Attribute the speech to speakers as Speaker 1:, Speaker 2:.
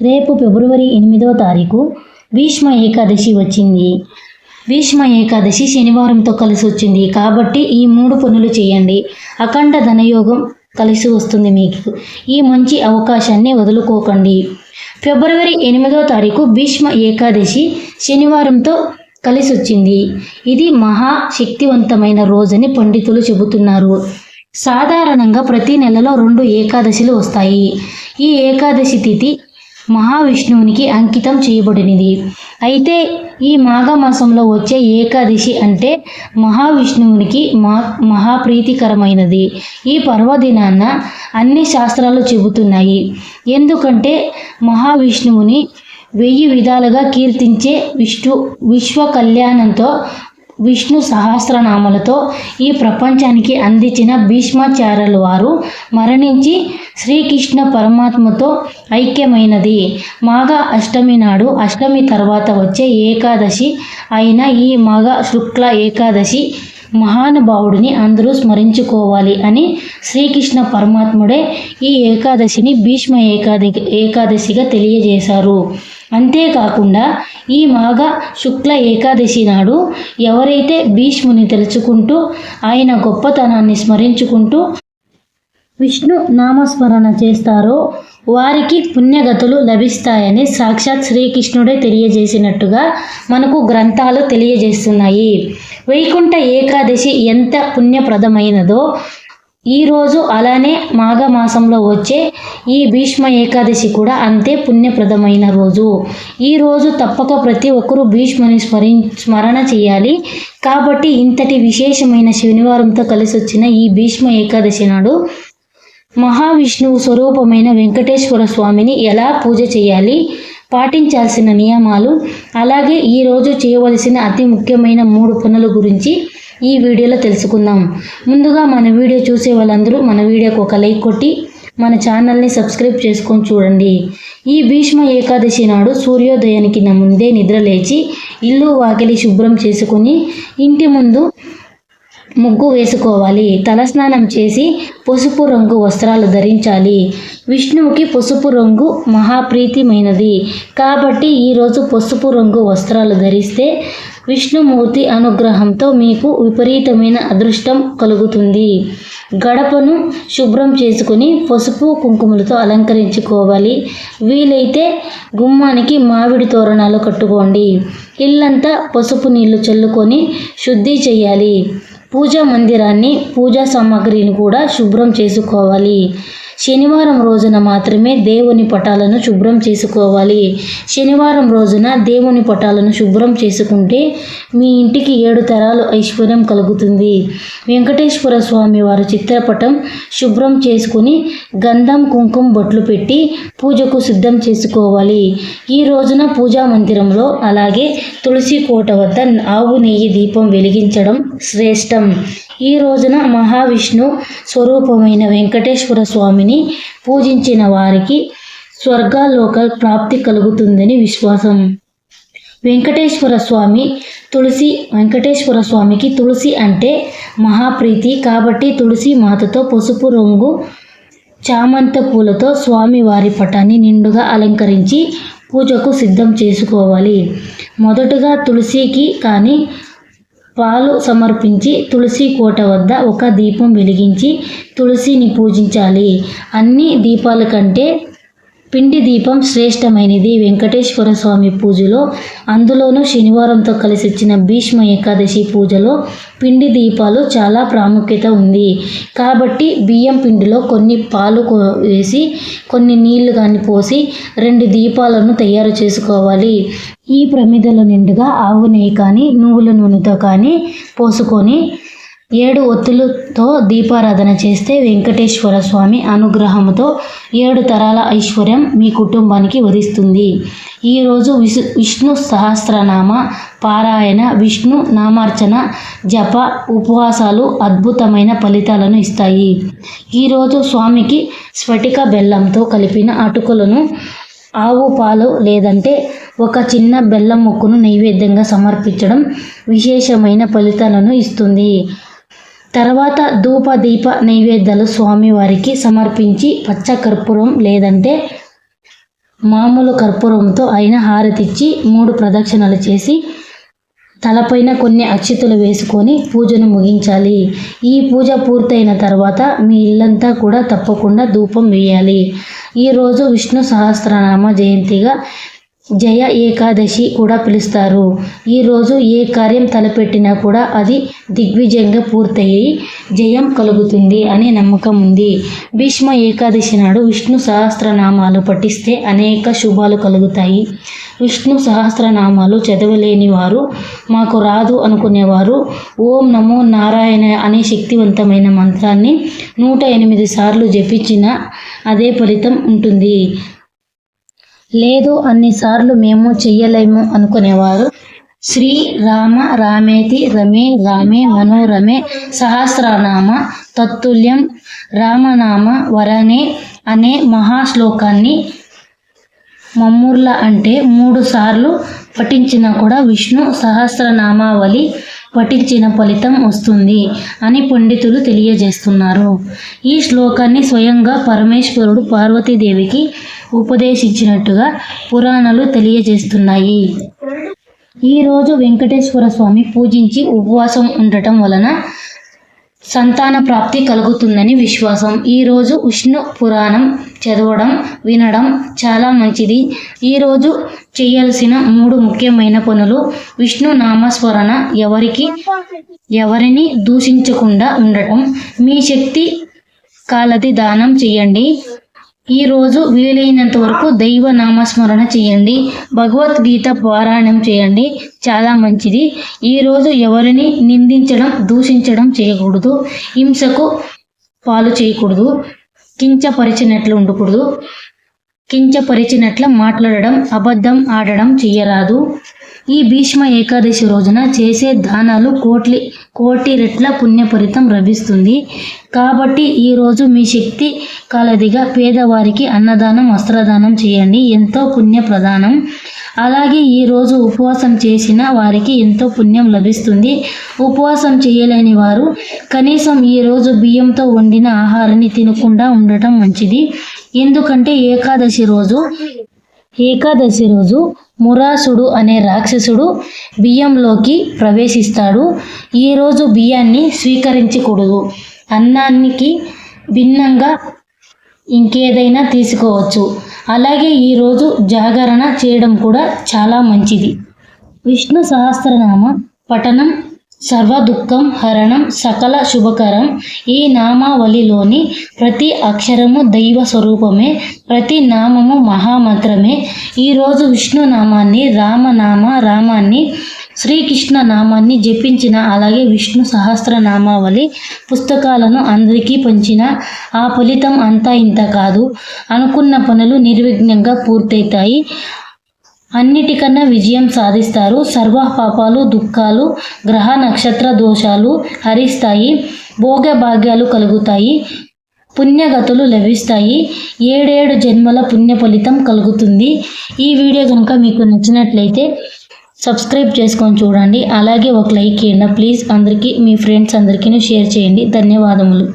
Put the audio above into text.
Speaker 1: రేపు ఫిబ్రవరి ఎనిమిదవ తారీఖు భీష్మ ఏకాదశి వచ్చింది. భీష్మ ఏకాదశి శనివారంతో కలిసి వచ్చింది. కాబట్టి ఈ మూడు పనులు చేయండి. అఖండ ధనయోగం కలిసి వస్తుంది మీకు. ఈ మంచి అవకాశాన్ని వదులుకోకండి. ఫిబ్రవరి ఎనిమిదవ తారీఖు భీష్మ ఏకాదశి శనివారంతో కలిసి వచ్చింది. ఇది మహా శక్తివంతమైన రోజని పండితులు చెబుతున్నారు. సాధారణంగా ప్రతి నెలలో రెండు ఏకాదశిలు వస్తాయి. ఈ ఏకాదశి తిథి మహావిష్ణువునికి అంకితం చేయబడినది. అయితే ఈ మాఘమాసంలో వచ్చే ఏకాదశి అంటే మహావిష్ణువునికి మా మహాప్రీతికరమైనది. ఈ పర్వదినాన అన్ని శాస్త్రాలు చెబుతున్నాయి. ఎందుకంటే మహావిష్ణువుని వెయ్యి విధాలుగా కీర్తించే విష్ణు విశ్వ కళ్యాణంతో విష్ణు సహస్రనామలతో ఈ ప్రపంచానికి అందించిన భీష్మాచార్యుల వారు మరణించి శ్రీకృష్ణ పరమాత్మతో ఐక్యమైనది. మాఘ అష్టమి నాడు అష్టమి తర్వాత వచ్చే ఏకాదశి అయిన ఈ మాఘ శుక్ల ఏకాదశి మహానుభావుడిని అందరూ స్మరించుకోవాలి అని శ్రీకృష్ణ పరమాత్ముడే ఈ ఏకాదశిని భీష్మ ఏకాది ఏకాదశిగా తెలియజేశారు. అంతేకాకుండా ఈ మాఘ శుక్ల ఏకాదశి నాడు ఎవరైతే భీష్ముని తెలుసుకుంటూ ఆయన గొప్పతనాన్ని స్మరించుకుంటూ విష్ణు నామస్మరణ చేస్తారో వారికి పుణ్యగతులు లభిస్తాయని సాక్షాత్ శ్రీకృష్ణుడే తెలియజేసినట్టుగా మనకు గ్రంథాలు తెలియజేస్తున్నాయి. వైకుంఠ ఏకాదశి ఎంత పుణ్యప్రదమైనదో ఈరోజు అలానే మాఘమాసంలో వచ్చే ఈ భీష్మ ఏకాదశి కూడా అంతే పుణ్యప్రదమైన రోజు. ఈరోజు తప్పక ప్రతి ఒక్కరూ భీష్ముని స్మరి స్మరణ చేయాలి. కాబట్టి ఇంతటి విశేషమైన శనివారంతో కలిసి వచ్చిన ఈ భీష్మ ఏకాదశి నాడు మహావిష్ణువు స్వరూపమైన వెంకటేశ్వర స్వామిని ఎలా పూజ చేయాలి? పాటించాల్సిన నియమాలు. అలాగే ఈరోజు చేయవలసిన అతి ముఖ్యమైన మూడు పనుల గురించి ఈ వీడియోలో తెలుసుకుందాం. ముందుగా మన వీడియో చూసే వాళ్ళందరూ మన వీడియోకి ఒక లైక్ కొట్టి మన ఛానల్ని సబ్స్క్రైబ్ చేసుకొని చూడండి. ఈ భీష్మ ఏకాదశి నాడు సూర్యోదయానికి నా ముందే నిద్ర లేచి ఇల్లు వాకిలి శుభ్రం చేసుకుని ఇంటి ముందు ముగ్గు వేసుకోవాలి. తలస్నానం చేసి పసుపు రంగు వస్త్రాలు ధరించాలి. విష్ణువుకి పసుపు రంగు మహాప్రీతిమైనది. కాబట్టి ఈరోజు పసుపు రంగు వస్త్రాలు ధరిస్తే విష్ణుమూర్తి అనుగ్రహంతో మీకు విపరీతమైన అదృష్టం కలుగుతుంది. గడపను శుభ్రం చేసుకుని పసుపు కుంకుమలతో అలంకరించుకోవాలి. వీలైతే గుమ్మానికి మామిడి తోరణాలు కట్టుకోండి. ఇల్లంతా పసుపు నీళ్ళు చల్లుకొని శుద్ధి చేయాలి. పూజా మందిరాన్ని పూజా సామాగ్రిని కూడా శుభ్రం చేసుకోవాలి. శనివారం రోజున మాత్రమే దేవుని పటాలను శుభ్రం చేసుకోవాలి. శనివారం రోజున దేవుని పటాలను శుభ్రం చేసుకుంటే మీ ఇంటికి ఏడు తరాలు ఐశ్వర్యం కలుగుతుంది. వెంకటేశ్వర స్వామి వారి చిత్రపటం శుభ్రం చేసుకుని గంధం కుంకుమ బొట్లు పెట్టి పూజకు సిద్ధం చేసుకోవాలి. ఈ రోజున పూజా మందిరంలో అలాగే తులసి కోట వద్ద ఆవు నెయ్యి దీపం వెలిగించడం శ్రేష్టం. ఈ రోజున మహావిష్ణు స్వరూపమైన వెంకటేశ్వర స్వామిని పూజించిన వారికి స్వర్గాలోక ప్రాప్తి కలుగుతుందని విశ్వాసం. వెంకటేశ్వర స్వామి తులసి వెంకటేశ్వర స్వామికి తులసి అంటే మహాప్రీతి కాబట్టి తులసి మాతతో పసుపు రంగు చామంత పూలతో స్వామి వారి పటాన్ని నిండుగా అలంకరించి పూజకు సిద్ధం చేసుకోవాలి. మొదటగా తులసికి కానీ పాలు సమర్పించి తులసి కోట వద్ద ఒక దీపం వెలిగించి తులసిని పూజించాలి. అన్ని దీపాల కంటే పిండి దీపం శ్రేష్టమైనది. వెంకటేశ్వర స్వామి పూజలో అందులోనూ శనివారంతో కలిసి వచ్చిన భీష్మ ఏకాదశి పూజలో పిండి దీపాలు చాలా ప్రాముఖ్యత ఉంది. కాబట్టి బియ్యం పిండిలో కొన్ని పాలు కో- వేసి కొన్ని నీళ్ళు కానీ పోసి రెండు దీపాలను తయారు చేసుకోవాలి. ఈ ప్రమిదల నిండుగా ఆవు నెయ్యి కానీ నువ్వుల నూనెతో కానీ పోసుకొని ఏడు ఒత్తులతో దీపారాధన చేస్తే వెంకటేశ్వర స్వామి అనుగ్రహంతో ఏడు తరాల ఐశ్వర్యం మీ కుటుంబానికి వరిస్తుంది. ఈరోజు విష్ విష్ణు సహస్రనామ పారాయణ విష్ణు నామార్చన జప ఉపవాసాలు అద్భుతమైన ఫలితాలను ఇస్తాయి. ఈరోజు స్వామికి స్ఫటిక బెల్లంతో కలిపిన అటుకులను ఆవు పాలు లేదంటే ఒక చిన్న బెల్లం ముక్కును నైవేద్యంగా సమర్పించడం విశేషమైన ఫలితాలను ఇస్తుంది. తర్వాత ధూప దీప నైవేద్యాలు స్వామివారికి సమర్పించి పచ్చ కర్పూరం లేదంటే మామూలు కర్పూరంతో అయిన హారతిచ్చి మూడు ప్రదక్షిణలు చేసి తలపైన కొన్ని అక్షితులు వేసుకొని పూజను ముగించాలి. ఈ పూజ పూర్తయిన తర్వాత మీ ఇల్లంతా కూడా తప్పకుండా ధూపం వేయాలి. ఈరోజు విష్ణు సహస్రనామ జయంతిగా జయ ఏకాదశి కూడా పిలుస్తారు. ఈరోజు ఏ కార్యం తలపెట్టినా కూడా అది దిగ్విజయంగా పూర్తయి జయం కలుగుతుంది అనే నమ్మకం ఉంది. భీష్మ ఏకాదశి నాడు విష్ణు సహస్రనామాలు పఠిస్తే అనేక శుభాలు కలుగుతాయి. విష్ణు సహస్రనామాలు చదవలేని వారు మాకు రాదు అనుకునేవారు ఓం నమో నారాయణ అనే శక్తివంతమైన మంత్రాన్ని నూట ఎనిమిది సార్లు జపించిన అదే ఫలితం ఉంటుంది. లేదు అన్నిసార్లు మేము చెయ్యలేము అనుకునేవారు. శ్రీ రామ రామేతి రమే రామే మనోరమే సహస్రనామ తత్తుల్యం రామనామ వరనే అనే మహాశ్లోకాన్ని మమ్మూర్ల అంటే మూడు సార్లు పఠించినా కూడా విష్ణు సహస్రనామావళి పఠించిన ఫలితం వస్తుంది అని పండితులు తెలియజేస్తున్నారు. ఈ శ్లోకాన్ని స్వయంగా పరమేశ్వరుడు పార్వతీదేవికి ఉపదేశించినట్టుగా పురాణాలు తెలియజేస్తున్నాయి. ఈరోజు వెంకటేశ్వర స్వామి పూజించి ఉపవాసం ఉండటం వలన సంతాన ప్రాప్తి కలుగుతుందని విశ్వాసం. ఈరోజు విష్ణు పురాణం చదవడం వినడం చాలా మంచిది. ఈరోజు చేయాల్సిన మూడు ముఖ్యమైన పనులు విష్ణు నామస్మరణ ఎవరికి ఎవరిని దూషించకుండా ఉండటం. మీ శక్తి కాలది దానం చేయండి. ఈరోజు వీలైనంత వరకు దైవ నామస్మరణ చేయండి. భగవద్గీత పారాయణం చేయండి. చాలా మంచిది. ఈరోజు ఎవరిని నిందించడం దూషించడం చేయకూడదు. హింసకు పాలు చేయకూడదు. కించపరిచినట్లు ఉండకూడదు. కించపరిచినట్లు మాట్లాడడం అబద్ధం ఆడడం చేయరాదు ఈ భీష్మ ఏకాదశి రోజున చేసే దానాలు కోట్లి కోటి రెట్ల పుణ్యపరితం లభిస్తుంది. కాబట్టి ఈరోజు మీ శక్తి కలదిగా పేదవారికి అన్నదానం వస్త్రదానం చేయండి. ఎంతో పుణ్యప్రదానం. అలాగే ఈరోజు ఉపవాసం చేసిన వారికి ఎంతో పుణ్యం లభిస్తుంది. ఉపవాసం చేయలేని వారు కనీసం ఈరోజు బియ్యంతో వండిన ఆహారాన్ని తినకుండా ఉండటం మంచిది. ఎందుకంటే ఏకాదశి రోజు ఏకాదశి రోజు మురాసుడు అనే రాక్షసుడు బియ్యంలోకి ప్రవేశిస్తాడు. ఈరోజు బియ్యాన్ని స్వీకరించకూడదు. అన్నానికి భిన్నంగా ఇంకేదైనా తీసుకోవచ్చు. అలాగే ఈరోజు జాగరణ చేయడం కూడా చాలా మంచిది. విష్ణు సహస్రనామ పఠనం సర్వ దుఃఖం హరణం సకల శుభకరం ఈ నామావళిలోని ప్రతి అక్షరము దైవ స్వరూపమే ప్రతి నామము మహామంత్రమే. ఈరోజు విష్ణు నామాన్ని రామనామ రామాన్ని శ్రీకృష్ణ నామాన్ని జపించిన అలాగే విష్ణు సహస్రనామావళి పుస్తకాలను అందరికీ పంచిన ఆ ఫలితం అంతా ఇంత కాదు. అనుకున్న పనులు నిర్విఘ్నంగా పూర్తవుతాయి. అన్నిటికన్నా విజయం సాధిస్తారు. సర్వ పాపాలు దుఃఖాలు గ్రహ నక్షత్ర దోషాలు హరిస్తాయి. భోగ భాగ్యాలు కలుగుతాయి. పుణ్యగతులు లభిస్తాయి. ఏడేడు జన్మల పుణ్య ఫలితం కలుగుతుంది. ఈ వీడియో కనుక మీకు నచ్చినట్లయితే సబ్స్క్రైబ్ చేసుకొని చూడండి. అలాగే ఒక లైక్ ఇవ్వండి ప్లీజ్ అందరికీ మీ ఫ్రెండ్స్ అందరికీ షేర్ చేయండి. ధన్యవాదములు.